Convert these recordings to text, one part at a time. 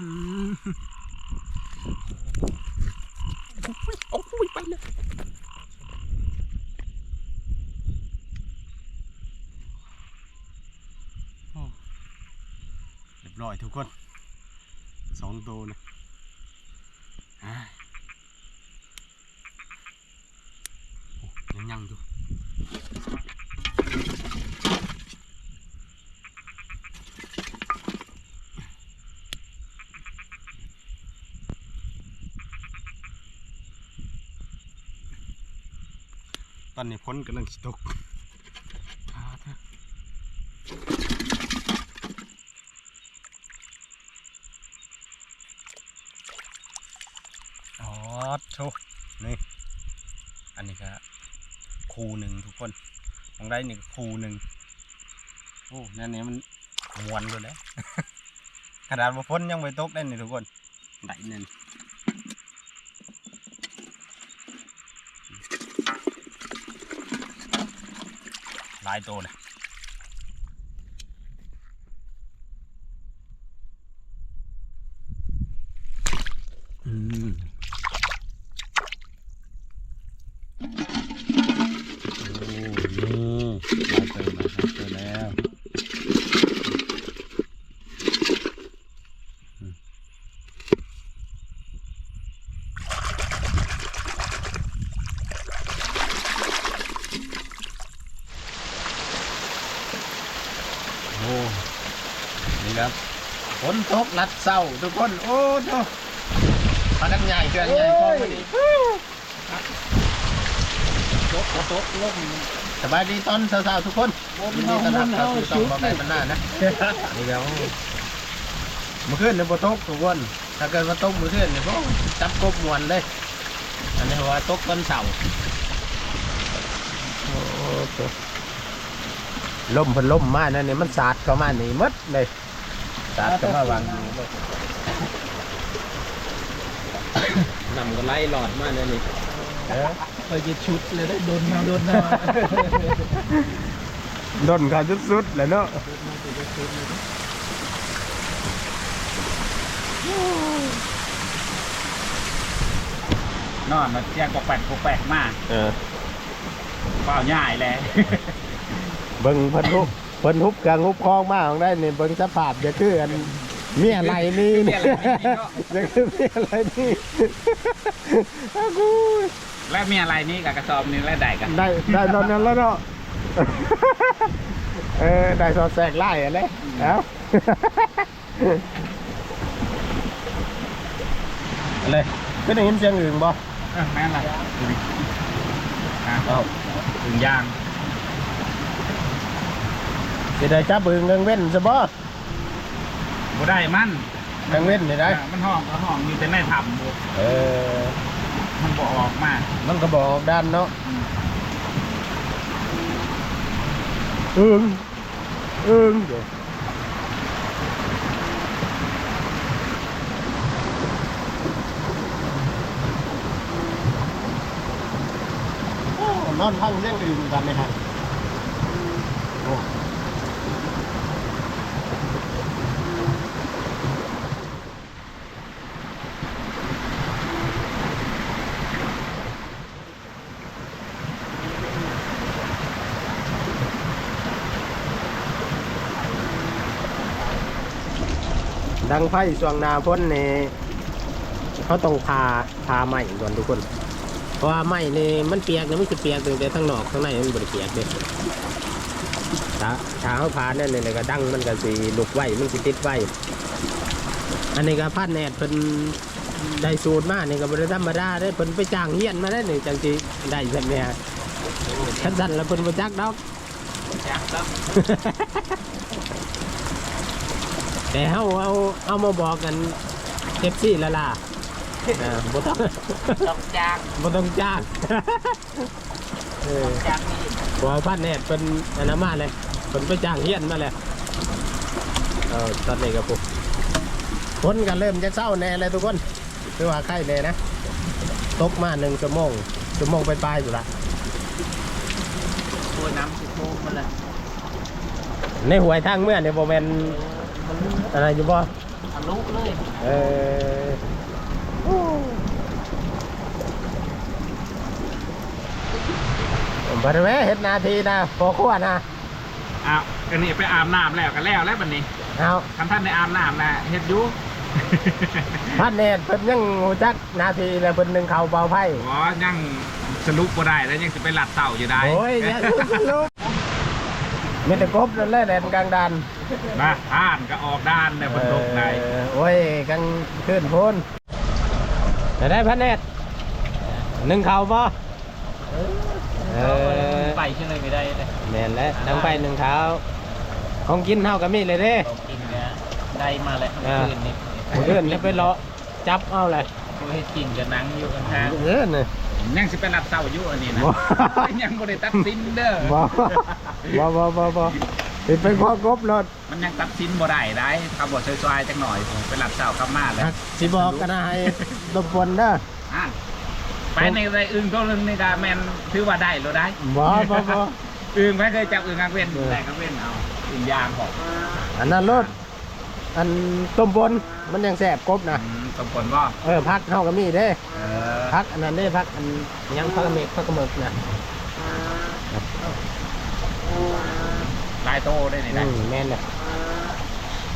โอ้ยไปเลยเรียบร้อยทุกคนสองตัวนะอ่าโอ้ยังยังอยู่ ต อนนี้พ้นกำลังสิตกอ๋อโชนี่ อันนี้ก็คูหนึ่งทุกคนมองได้นี่คูหนึ่งโอ้นั่นนี่มันมวนเลยแล้วขนาดว่าพ้นยังไปตกได้นี่ทุกคน ได้เน่น หลายตัวเลยอืมโอ้นี่หลายตัวหลายตัวแล้วอืม โอ้นี่ครับฝนตกลัดเศร้าทุกคนโอ้โหพากันใหญ่เกินใหญ่พอพอดีตกตกลงสบายดีตอนเช้าๆทุกคนยินดีต้อนรับเข้าสู่ช่องบอแบนบรรณานะนี่แล้วเมื่อคืนเนี่ยบ่ตกทุกคนถ้าเกิดว่าตกเมื่อคืนเนี่ยก็จับกบมวนเลยอันนี้ว่าตกตอนเสาร์โอ้โห ล่มเพันล่มมานั่นนี่มันสาดเข้ามานี่หมดเลยสาดเข้ามาวางนี่เลยนำก็ไล่หลอดมาเลยนี่เออไปจะชุดเลยได้โดนมาโดนมาดนเขาสุดๆเลยเนาะนอนมาเจียงกแปลกแปลกมากเออ เปล่าง่ายเลย เบิ่งเพิ่นฮุบเพิ่นฮุบกลางฮุบคลองมาของได้นี่เบิ่งสภาพจะคืออันเมียอะไรนี่นี่จะคือเมียอะไรนี่อ้าวกูและมีอะไรนี่กับกระสอบนึงและได้กันได้ได้ตอนนั้นแล้วเนาะเออได้สอดแสกไล่อะไรเอ้าอะไรก็ได้ยินเสียงอื่นบ่เออแม่นละอะเอ้าถึงยาง สิได้จับอึ่งเรื่องเว้นซะบ่บ่ได้มันเรื่องเว้นนี่ได้อะมันห้องก็ห้องมีแต่แม่ทำบ่เออมันบ่ออกมามันก็บอกด้านเนาะอึ้งอึ้งเดี๋ยวนอนพังเรื่องอื่นกันไหมฮะโดังไฟช่วงหนาพ้นนี่เขาต้องพาพาใหม่ก่อนทุกคน เพราะว่าไม้นี่มันเปียกนะมันจะเปียกตั้งแต่ทั้งนอกทั้งในมันบริเปียกเลยถ้าถ้าเขาพาเนั่นเลยก็ดังมันก็สีลุกไว้มันสิติดไว้อันนี้ก็พัดแนดเป็นได้สูตรมากนี่ก็บริธรรมดาได้เพิ่นไปจ้างเฮียนมาได้หนึ่งจังจีได้แบบเนี้ยขั้นสั่นแล้วเพิ่นมาจักดอกยักษ์ต้อง แต่เฮาเอาเอามาบอกกันเอฟซีละล่ะอ่าบ่ต้องต้องจ้างบ่ต้องจ้างเออจ้างนี่บัวพันเนี่ยเป็นอนนามาเลยเป็นไปจ้างเฮียนมาเลยเออตอนนี้กับผมพ้นกันเริ่มจะเศร้าแน่เลยทุกคนคือว่าใกล้เลยนะตกมาหนึ่งชั่วโมงชั่วโมงไปปลายอยู่ละตัวน้ำสิโค้งมันละในหวยทางเมื่อเนี่ยโมเมน อะไรอยู่บ่ทะลุเลยเออโอ้ผมบริเวณเห็ดนาทีนะพอขั้วนะอ้าวอันนี้ไปอาบน้ำแล้วกันแล้วแล้วบัดนี้เอาคันท่านในอาบน้ำนะเฮ็ดอยู่พันเนตรเพิ่นยังหูจักนาทีแล้วเพิ่นหนึ่งเขาเบาไพ่อ๋อยังสรุปบ่ได้แล้วยังสิไปหลัดเต่าอยู่ได้โอ้ยอย่าลุกมีแต่กบนั่นแหละแดนกลางดัน มาอ่านก็ออกด้านเนี่ยบนตกในเออโอ้ยกลางขึ้นพ้นได้ได้พันเนตรหนึ่งเขาบ่เออไปเชื่อเลยไม่ได้เลยแม่นแล้วทั้งไปหนึ่งเท้าของกินเท่ากับมีเลยเด้เรากินเนี่ยได้มาเลยอ่าคืนนี้เพื่อนจะไปเลาะจับเอาเลยกูให้กินกับนังอยู่กันทางเออเนี่ยยังสิไปลัดเต่าอยู่อันนี้นะบ่ยังบ่ได้ตัดสินเด้อบ่บ่บ่บ่ บ่ติดไปข้อกบรถมันยังตัดสินบ่ได้ได้ขับบ่ซอยๆจักหน่อยผมไปลัดเต่ากลับมาแล้วสิบอกกันนะให้ตบปนเด้ออ่านไปในไรอึ่งตัวนึงในกาแมนถือว่าได้หรือได้บ่บ่บ่อึ่งไม่เคยจับอึ่งกลางเว้นแต่กลางเว้นเอาอึ่งยางของอันนั้นรถอันต้มปนมันยังแสบกบนะอืมสมผลว่าเออพักเท่ากับมีเด้เออพักอันนั้นเด้พักอันยังพักกระเมกพักกระเมิกนะ ลายโตได้นี่อืนะมแม่นเลย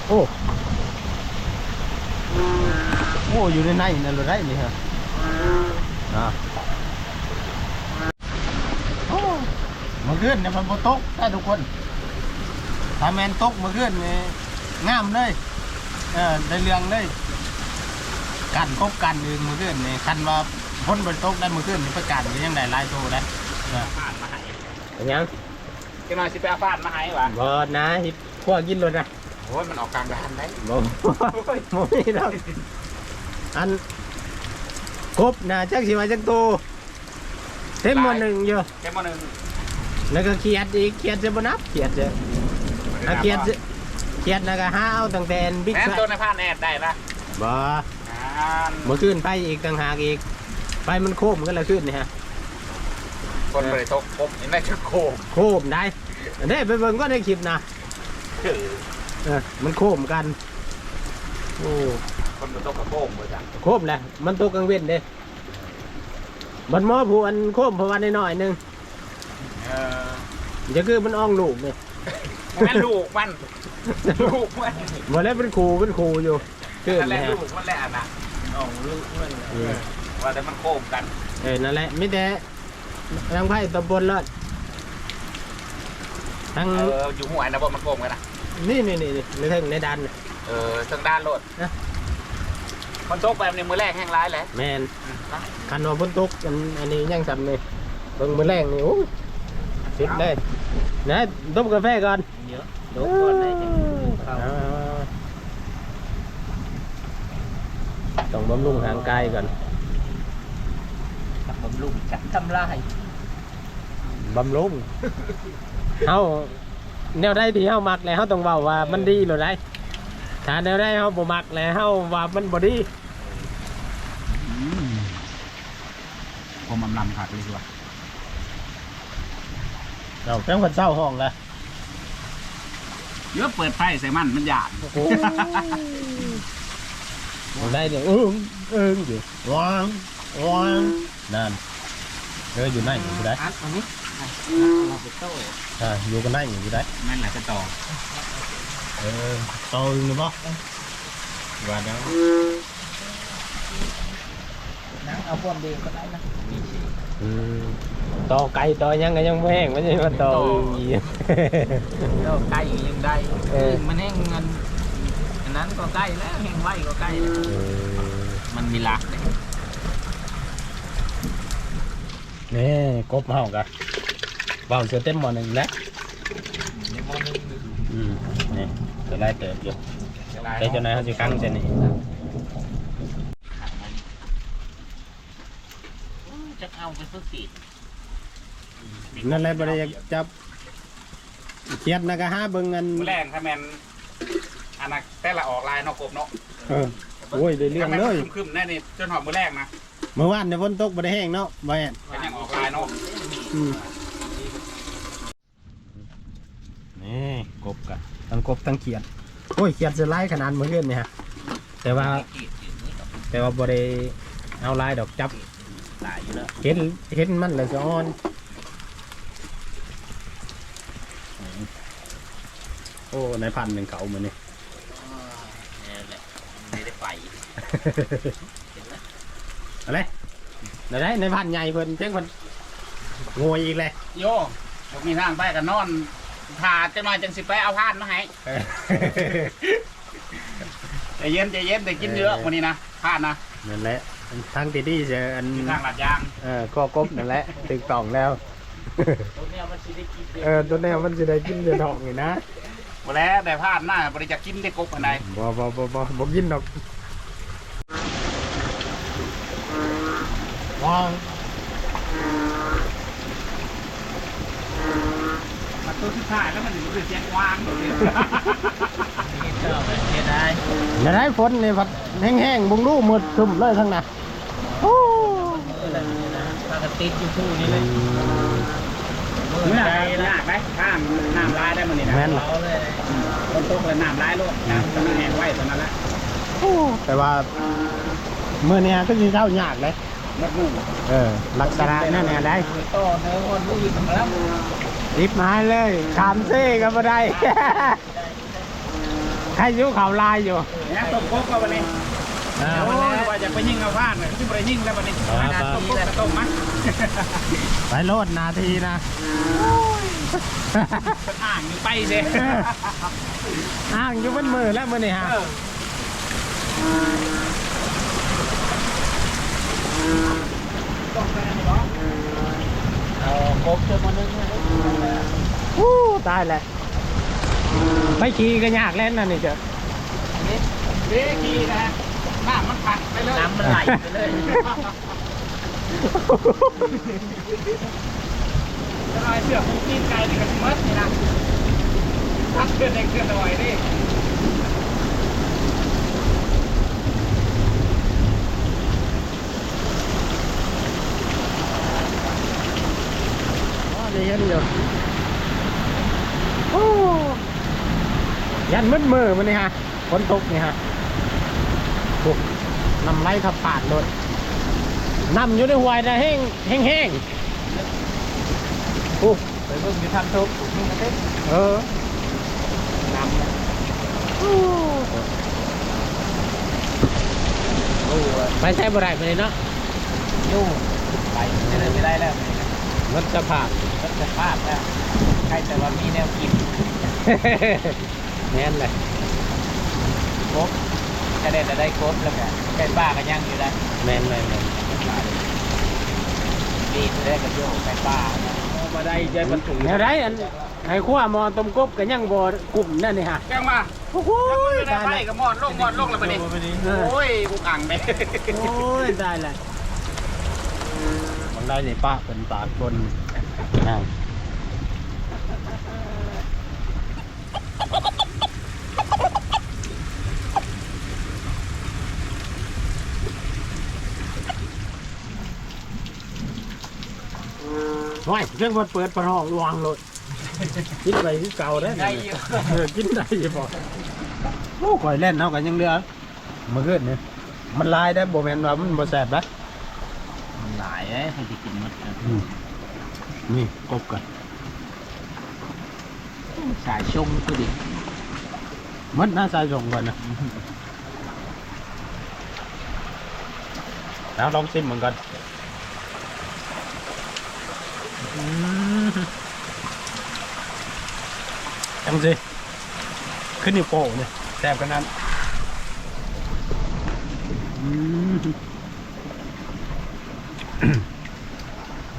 โอ้โอ้อยู่ในในนั่นรถได้นี่ฮะอ่าโอ้เมื่อคืนเนี่ยมันบ่ตกได้ทุกคนถ้าแมนตกเมื่อคืนนี่งามเลยเออได้เรื่องเลยกันกบกันเองเมื่อคืนนี่คันว่าพ้นบนตกได้เมื่อคืนนี่ประกาศก็ยังได้หลายโตได้เออฟาดมาให้เป็นยัง จังหน่อยสิไปเอาฟาดมาให้วะบอดนะฮิตพวกกินรถนะโอ้ยมันออกกลางด้านได้บอโมมีแล้วอันกบนะจักสิว่าจักโตเต็มหมดหนึ่งอยู่แค่มอหนึ่งแล้วก็เขียดอีกเขียดจะบนับเขียดจะถ้าเขียดจะเขียดนะก็ห้าเอาตั้งแต่บิ๊กแม่นไซตัวในผ้าแนดได้ละบออ่านเมื่อคืนไปอีกต่างหากอีก ไปมันโค้มกันละขึ้นนี่ฮะ คนบริโภคครบยังได้ชุดโคมโค้มได้ได้ไปเบิ่งก็ได้คลิปนะเออมันโค้มกันโอ้คนบริโภคกระโปงเลยจ้ะโค้มแหละมันตกกลางเว้นเด้มันหมอผู้อันโค้มเพราะว่าน้อยๆหนึงเออจะคือมันอ่องลูกนี่แม่นลูกมันลูกมันบ่แล้วเป็นครูเป็นครูอยู่คือนั่นแหนะละฮะ ลูกมันแหละนะอ๋องลูกมันเออ ว่าแต่มันโคมกัน เออนั่นแหละมิแต่ ทางไพ่ตำบลเลิศทางเอออยู่หัวนะบ่มันโคมกันนะนี่นี่นี่นี่ในเทิงในดันน่ะ เออทางด้านโลดนะคนโชคไปในมือแรกแห้งร้ายแหละแมนคันว่าพ้นตกอันอันนี้ยังจำนี่เบิ่งมื้อแรงนี่โอ้ยสิบเลยนะต้มกาแฟก่อนเยอะโดนก่อนได้จังเข้าเอาต้องบำรุงห่างกายก่อนกับบำรุงจัดทำลายบำรุงเฮาแนวได้ที่เฮามักแล้วเฮาต้องเว้าว่ามันดีหรือไดถ้าแนวได้เฮาบ่มักแล้วเฮาว่ามันบ่ดีผมอำลำขาดเลยว่ะเราจังหวัดเศร้าห้องละเยอะเปิดไฟใส่มันมันหยาดโอ้ยได้เดี๋ยวอึ้งอึ้งอยู่วางวางนั่น เอออยู่ไหนอยู่ได้อัดอันนี้อะเราไปโต้อ่าอยู่กันไหนอยู่ได้นั่นแหละจะต่อเออโตอยู่บ่ว่าเดี๋ยวนังเอาพวกเดียวก็ได้นะมีสิอืมต่อไก่ต่อยังก็ยังไม่แห้งไม่ใช่ว่าต่ออีโต้ใกล้ยังได้เออ มันแห้งเงินอันนั้นก็ใกล้แล้วแห้งไว้ก็ใกล้แล้วเออมันมีรักเลย นี่กบเฮากะเบาเสือเต็มหมอหนึ่งแล้วในโมนึงอืมนี่จะได้เติบอยู่แต่เจ้านายเขาจะกั้งเส้นนี้จะเอาไปฝึกติดนั่นแหละบริยากจับเขียดนะก็หาเบิ่งเงินมือแรงถ้าแมนอันนั้นแต่ละออกลายเนอกกบเนาะเออโอ้ยได้เรื่องเลยคึมๆแน่นี่จนหอมมือแรกนะเมื่อวานในยฝนตกบ่ได้แห้งเนาะบ่แอน นี่กบกะทั้งกบทั้งเขียดโอ้ยเขียดจะไล่ขนาดเมื่อคืนเนี่ยฮะแต่ว่าแต่ว่าบ่ได้เอาลายดอกจับตายอยู่แล้วเห็นเห็นมันเลยจะอ่อนโอ้ในพันหนึ่งเขามือนี่นี่แหละไม่ได้ไปอะไรไหนได้ในพันใหญ่เพิ่นเจ้งเพิ่น งวยอีกเลยโยผมมีทางไปกันนอนถาจะมาจังสิไปเอาพานมาให้ใจเย็นใจเย็นได้กินเยอะวันนี้นะพานนะนั่นแหละทางตีดีเจออันอยู่ทางลาดยางเออก็กบนั่นแหละตึกต่องแล้วตัวเนี้ยมันสิได้กินเยเออตัวแนวมันจะได้กินจะดอกนี่นะบ่แล้วแต่พานหน้าบริจาคกินได้กบอันใดบ่บ่บ่บ่บ่กินดอกว้าว มาตัวที่ถ่ายแล้วมันคือเสียงวางเลยนี่ชอบเลยเฮ็ดได้อย่าได้ฝนนี่พัดแห้งๆบุงรูมืดครึมเลยทั้งนั้นโอ้เออแล้วนี่นะปกติอยู่คู่นี่เลยเมื่อไรลากไหมข้ามน้ำลายได้มันนี่นะแม่นเหรอเอาเลยคนตกเลยน้ำลายโลดน้ำตอนนั้นแห้งไว้ตอนนั้นละแต่ว่าเมื่อเนี้ยก็สิเท่ายากเลยมัดมือเออลักษณะนั่นแหละได้ต่อเนื้อคนผู้หญิงมาแล้ว รีบมาเลยขามเซ่ก็ไม่ได้ใครอยุ่เขาลายอยู่เนี่ยต้มกบก็วันนี้อ่าโอ้ยว่าจะไปยิงเอาพานเลยที่ไปยิงแล้ววันนี้ครับงานต้มกบก็ต้มมั้ยไปโลดนาทีนะอ่างนี่ไปสิอ้างอยู่บนมือแล้วมือนี่ฮะเอาครบจนมานึงเลยวู้ตายแหละไม่ขี่ก็ยากเล่นนะนี่เจ้ะเบกีนะฮะน้ำมันผัดไปเลยน้ำมันไหลไปเลยจะลอยเสือกของกินไก่ในกระมัดนี่นะทักเพื่อนในเครื่องลอยดิ อ๋อได้เห็นอยู่โอ้ยันมืดมือมันนี่ฮะฝนตกนี่ฮะโอ้นำไรขับผ่านเลยนำอยู่ในหวยแต่แห้งแห้งแห้งโอ้ไปเบิ่งอยู่ทำทุกมึงก็ได้เออนำนะโอ้ยไปใช้บ่ได้ไปเลยเนาะยู่ไปไม่ได้ไม่ได้แล้วมันจะผ่าน ก็จะพลาดแล้วใครแต่ว่ามีแนวกินแน่นเลยครบจะได้แต่ได้ครบแล้วกันไก่ป้าก็ยังอยู่ได้วแม่นแม่นแม่นปีนได้กับโยกไก่ป้ามาได้ใจมันถุงแนวไรอันให้ขั้วมอต้มกบกันยังบ่กลุ่มนั่นนี่ฮะแกงมาโอ้โหไม่ได้ไปกับมอดลงมอดลงแล้วไปดิโอ้ยอุกอ่างไปโอ้ยได้เลยมันได้ในป้าเป็นปากคน นั่งว้ายเครื่องวัดเปิดประหองวางเลยกินไปที่เก่าได้อได้อยู่ เออกินได้อยังบอกโอ้ก่อยเล่นเท่ากันยังเหลือมาเกิดเนี่ยมันลายได้อโบแมนว่ามันบ่แสบนะมันหลายเอ้ยให้ที่กินหมดนะ นี่กบกันสายชงคือดิมันน่าใส่ส่งก่อนนะแล้วลองซิมเหมือนกันจังสิขึ้นอยู่วโป้เนี่ยแสบกันนั้นอืม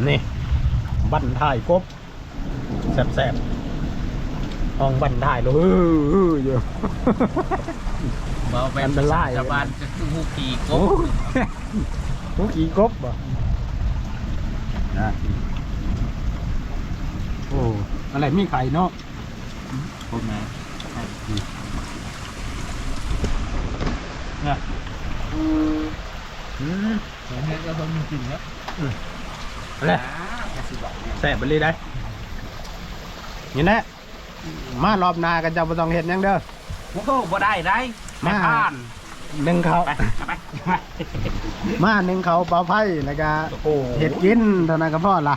นี่ บันถ่ายกบแสบๆห้องบันถ่ายเลยอื้อๆอยู่เบาไปอันตราย ชาวบ้านจะคือหูขี่กโอ้บทุกอีกบบ่นะโอ้อะไรมีไข่เนาะพวกนั้นเนี่ยอืม เห็นก็ต้องมีกินแล้ว อะไรแสบไปเลยได้นี่แหละมารอบหนากันจะบ่ต้องเห็นยังเด้อโอ้โหบ่ได้ได้มาไม่ผ่านหนึ่งเขาไปไปไปมาหนึ่งเขาเป่าไพ่แล้วก็โอ้เห็ดกินเท่านั้นก็พอละ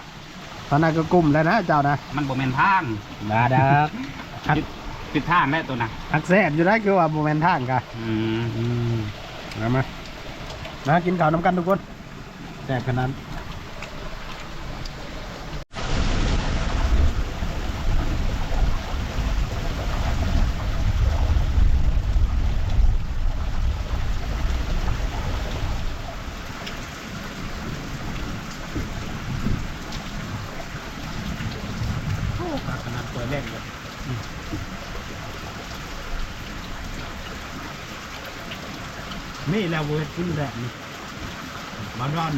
เท่านั้นก็กลุ่มแล้วนะเจ้านะมันบ่แม่นทางมาดักหักปิดทางแม่ตัวน่ะหักแซ่บอยู่ได้คือว่าโมเมนทางกันอืมอืมมามามากินข้าวน้ำกันทุกคนแซ่บขนาดขนาดตัวเล็กเลย นี่แหละเวอร์กินแบบนี้มาดอน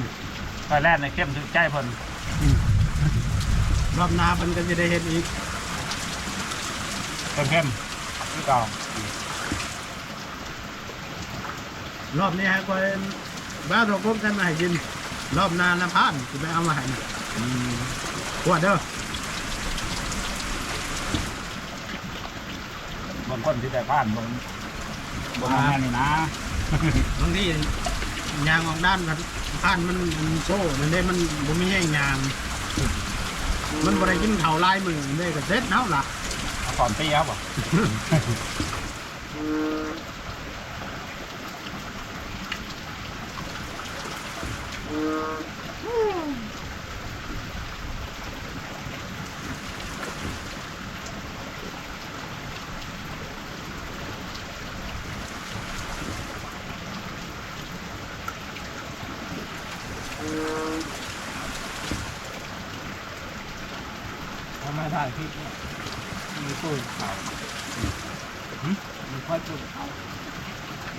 ตอนแรกในเข้มถึงใจเพิ่นรอบหน้ามันก็จะได้เห็นอีกเข้มเข้มนี่ก่อนรอบนี้ฮะก็บ้านเราพบกันมาให้กิน รอบหน้าน้ำพานจะไปเอามาให้ขวดเด้อบางคนที่ได้ผ่านบนบนงานนี่นะ บางทียางออกด้านกันพานมันมันโซ่นั่นเด้มันบ่มีแห้งยาง มันบ่ได้กินเข่าวลายมือเด้ก็เซ็ตเนาล่ะเอาก่อนตีครับบ่ทำมาถ่ายคลิปเนี่ยมีตู้เขามีค่อยตู้เขา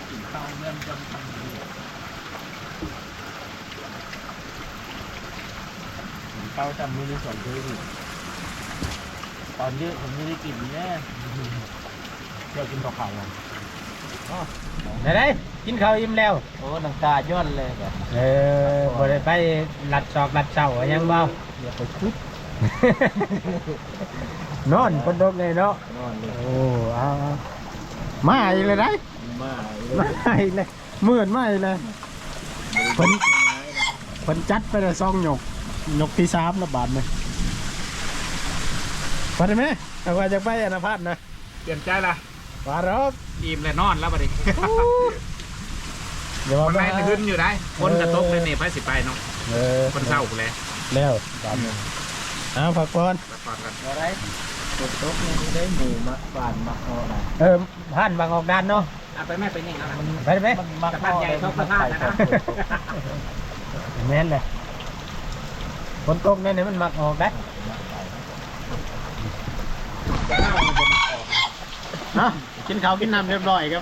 กินข้าเริ่มจำทำดีกินข้าจำมือที่สองด้วยตอนเยอะผมไม่ได้กินแน่เดี๋ยวกินข้าวขาวลงได้ได้กินข้าวอิ่มแล้ว โอ้น้ำตาย้อนเลยแบบเออบ่ได้ไปหลัดซอกหลัดเช้าอะยังบ่อย่าไปคุด นอนคนดกเลยเนาะนอนเลยโอ้เอาเอามาอีกเลยได้มามาอีกเลยหมื่นมาอีกเลยผลผลจัดไปเลยซองหยกหยกที่สามระบาดเลยพอได้ไหมเอาว่าจะไปอนาพัฒน์นะเปลี่ยนใจละว่าหรอกอิ่มเลยนอนแล้วบัดนี้เดี๋ยวคว่านไหนไปขึ้นอยู่ได้คนกระตกเลยนี่ไปสิไปเนาะเออคนเศร้ากูแล้วแล้วบาดนี้ เอาผักก่อนไปก่อนกันอะไรกดโต๊ะนี่ได้หมูมาบานมาคอนะเออผ่านบางออกด้านเนาะเอาไปแม่ไปนี่เอาล่ะไปได้ไหมมันมาสะพานใหญ่ชอบสะพานนะนะแม่นเลยฝนตกเนี่ยมันมักออกได้นะกินข้าวกินน้ำเรียบร้อยครับ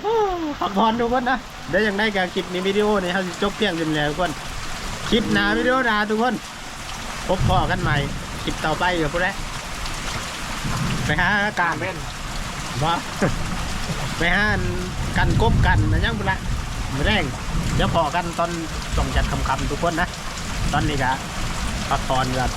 พักผ่อนทุกคนนะเดี๋ยวยังได้กับคลิปนี้วิดีโอนี้เขาจะจบเพียงเดียวแล้วทุกคนคลิปหน้าวิดีโอหน้าทุกคนพบพอกันใหม่ คลิปต่อไปเดี๋ยวพวกนี้ไปหาการเล่นว่าไปหากันกบกันนะยังบุละมือแรงเดี๋ยวพอกันตอนส่งจัดคำๆทุกคนนะ ตอนนี้ก็พักผ่อนกัน